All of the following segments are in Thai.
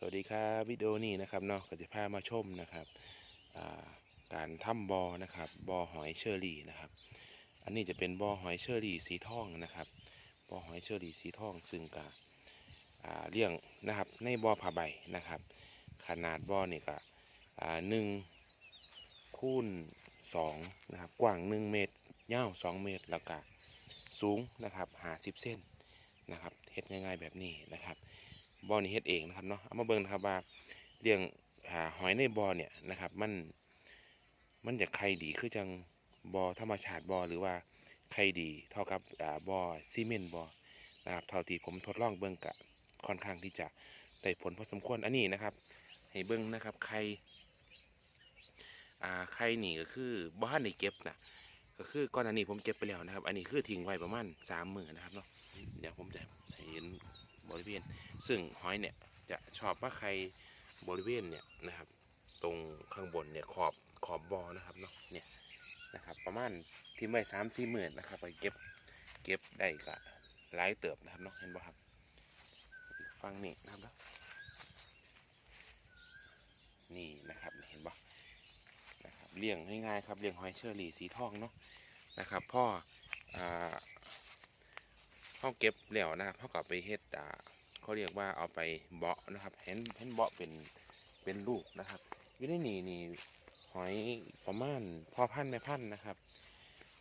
สวัสดีครับวิดีโอนี้นะครับเนาะก็จะพามาชมนะครับการทำบอนะครับบอหอยเชอรี่นะครับ อันนี้จะเป็นบอหอยเชอรี่สีทองนะครับบอหอยเชอรี่สีทองซึ่งกาอ่าเลี้ยงนะครับในบอผ้าใบนะครับ ขนาดบอนี่ก็หนึ่งคูณสองนะครับกว้างหนึ่งเมตรยาวสองเมตรแล้วก็สูงนะครับหาสิบเส้นนะครับเฮ็ดง่ายๆแบบนี้นะครับ บ่อนี่เฮ็ดเองนะครับเนาะเอามาเบิ่งนะครับว่าเลี้ยงหาหอยในบ่อเนี่ยนะครับ มันมันจะไข่ดีคือจังบ่อธรรมชาติบ่อหรือว่าไข่ดีเท่ากับบ่อซีเมนต์บ่อนะครับเท่าที่ผมทดลองเบิ่งกะค่อนข้างที่จะได้ผลพอสมควรอันนี้นะครับ ให้เบิ่งนะครับไข่อ่าไข่นี่ก็คือบ่ทันได้เก็บนะก็คือก่อนอันนี้ผมเก็บไปแล้วนะครับ อันนี้คือทิ้งไว้ประมาณสามหมื้อนะครับเนาะเดี๋ยวผมจะเห็น บริเวณ ซึ่งหอยเนี่ยจะชอบว่าใครบริเวณเนี่ยนะครับ ตรงข้างบนเนี่ยขอบขอบบอนะครับเนาะเนี่ยนะครับ ประมาณที่ไว้สามสี่หมื่นนะครับ ไปเก็บเก็บได้ก็หลายเติบนะครับเนาะเห็นบ่ครับฟังนี่นะครับนี่นะครับเห็นบ่นะครับเลี้ยงง่ายๆครับเลี้ยงหอยเชอรี่สีทองเนาะนะครับพ่ออ่า เขาเก็บแล้วนะครับเขาก็เอาไปเฮ็ดอ่าเขาเรียกว่าเอาไปเบาะนะครับ เห็นเห็นเบาะเป็นเป็นลูกนะครับอยู่ในนี่นี่หอยประมาณพอพันแม่พันนะครับ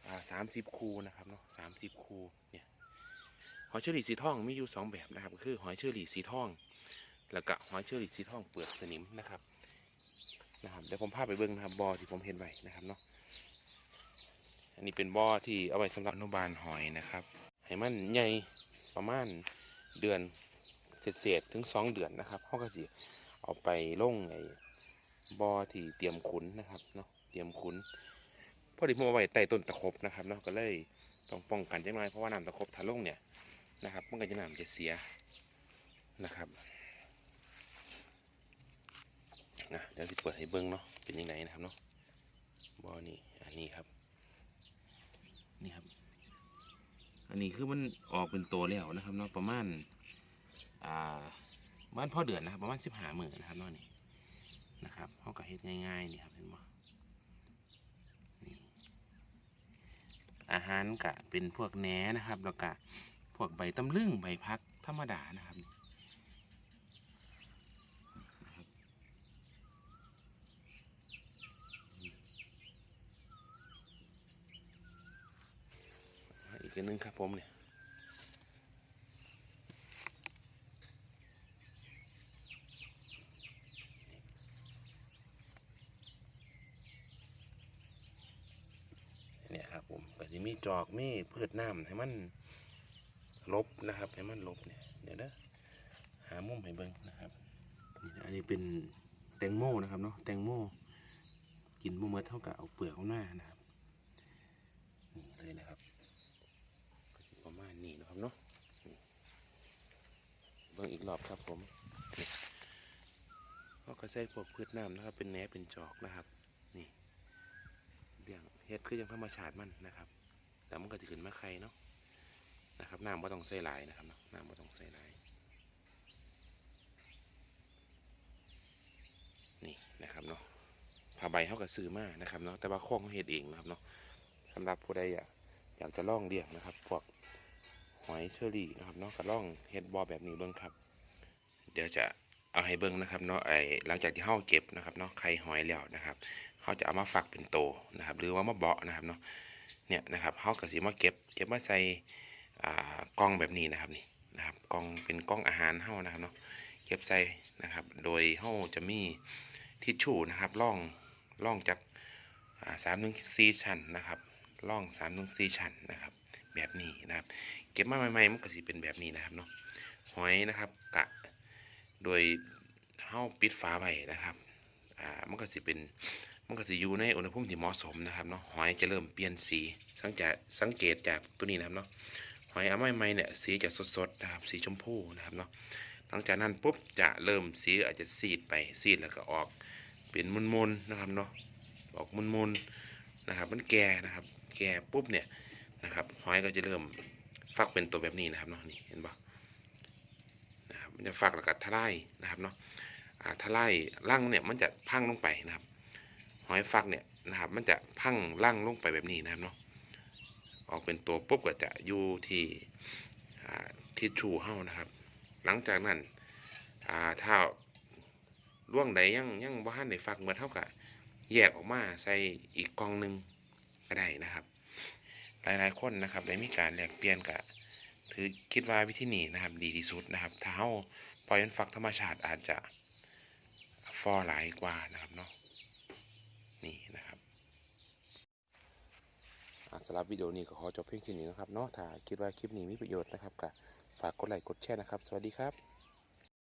อ่าสามสิบคูนะครับเนาะสามสิบคูเนี่ยหอยเชอรี่สีทองมีอยู่สองแบบนะครับก็คือหอยเชอรี่สีทอง แล้วก็หอยเชอรี่สีทองเปลือกสนิมนะครับนะครับเดี๋ยวผมพาไปเบิ้งนะครับบอที่ผมเห็นไว้นะครับเนาะอันนี้เป็นบอที่เอาไว้สำหรับอนุบาลหอยนะครับ ให้มันใหญ่ประมาณเดือนเศษๆถึงสองเดือนนะครับเขาก็สิเอาไปลงไอ้บ่อที่เตรียมขุนนะครับเนาะเตรียมขุนพอดีผมเอาไว้ใต้ต้นตะครบนะครับเนาะก็เลยต้องป้องกันจังหน่อยเพราะว่าน้ำตะครบถ้าลงเนี่ยนะครับมันก็จะน้ำจะเสียนะครับนะเดี๋ยวสิเปิดให้เบิ้งเนาะเป็นยังไงนะครับเนาะบ่อนี่อันนี้ครับนี่ครับ อั นนี้คือมันออกเป็นตัวแล้วนะครับเนาะประมาณอ่าบ้านพ่อเดือนนะครับประมาณสิบห้าหมื่นนะครับเนาะนี่นะครับเขาก็เฮ็ดง่ายๆนี่ครับเห็นบ่นี่อาหารกะเป็นพวกแหนนะครับแล้วก็พวกใบตำลึงใบพักธรรมดานะครับอีกอั นหนึงครับผมเนี่ยเนี่ยครับผมก็จะมีจอกมีพืชน้ำให้มันลบนะครับให้มันลบเนี่ยเดี๋ยวนะหามุมให้เบิ่งนะครับ อันนี้เป็นแตงโมนะครับเนาะแตงโมกินบ่เมื่อเท่ากับเอาเปลือกเอาหน้านะครับนี่เลยนะครับ นี้นะครับเนาะเบิ่งอีกรอบครับผมนี่เขาก็ใส่พวกพืชน้ำนะครับ เป็นแหนเป็นจอกนะครับ นี่เลี้ยงเฮ็ดคือยังธรรมชาติมันนะครับแต่มันก็จะขึ้นมาไข่เนาะนะครับน้ำก็ต้องใส่หลายนะครับเนาะน้ำก็ต้องใส่หลายนี่นะครับเนาะผ้าใบเขาก็ซื้อมานะครับเนาะแต่ว่าข้องเขาเฮ็ดเองนะครับเนาะสำหรับผู้ใดอยากอยากจะล่องเลี้ยงนะครับพวก หอยเชอรี่นะครับเนาะก็ล่องเฮ็ดบอแบบนี้เบิ้งครับ เดี๋ยวจะเอาให้เบิ้งนะครับเนาะไอหลังจากที่เฮาเก็บนะครับเนาะไข่หอยแล้วนะครับเขาจะเอามาฝักเป็นโตนะครับ หรือว่ามาเบาะนะครับเนาะเนี่ยนะครับเขาก็สิมาเก็บ เก็บมาใส่อ่ากล่องแบบนี้นะครับนี่นะครับกล่องเป็นกล่องอาหารเฮานะครับเนาะเก็บใส่นะครับ โดยเฮาจะมีทิชชู่นะครับล่องล่องจากสามถึงสี่ชั้นนะครับล่องสามถึงสี่ชั้นนะครับ แบบนี้นะครับ เก็บมาใหม่ๆมันก็สิเป็นแบบนี้นะครับเนาะหอยนะครับ กะโดยเฮาปิดฝาไว้นะครับอ่ามันก็สิเป็นมันก็จะอยู่ในอุณหภูมิที่เหมาะสมนะครับเนาะหอยจะเริ่มเปลี่ยนสี สังจากสังเกตจากตัวนี้นะครับเนาะหอยเอาไม้ไม้เนี่ยสีจะสดๆนะครับ สีชมพูนะครับเนาะหลังจากนั้นปุ๊บจะเริ่มสีอาจจะซีดไปซีดแล้วก็ออกเป็นมุนๆนะครับเนาะออกมุนๆนะครับ มันแก่นะครับ แก่ปุ๊บเนี่ย นะครับหอยก็จะเริ่มฟักเป็นตัวแบบนี้นะครับเนาะนี่เห็นปะนะครับมันจะฟักแล้วก็ทลายนะครับเนาะอ่าทลายร่างเนี่ยมันจะพังลงไปนะครับ หอยฟักเนี่ยนะครับ มันจะพังร่างลงไปแบบนี้นะครับเนาะออกเป็นตัวปุ๊บก็จะอยู่ที่ที่ชูเฮานะครับ หลังจากนั้นถ้าล่วงใดยังยังบ่ทันได้ฟักเมื่อเท่ากับแยกออกมาใส่อีกกองหนึ่งก็ได้นะครับ หลายๆคนนะครับได้มีการแลกเปลี่ยนกับถือคิดว่าวิธีนี้นะครับ ดีที่สุดนะครับ ถ้าเฮาปล่อยมันฟักธรรมชาติอาจจะฟอหลายกว่านะครับเนาะนี่นะครับอะสำหรับวิดีโอนี้ก็ขอจบเพียงเท่านี้นะครับเนาะถ้าคิดว่าคลิปนี้มีประโยชน์นะครับก็ฝากกดไลค์กดแชร์นะครับ สวัสดีครับ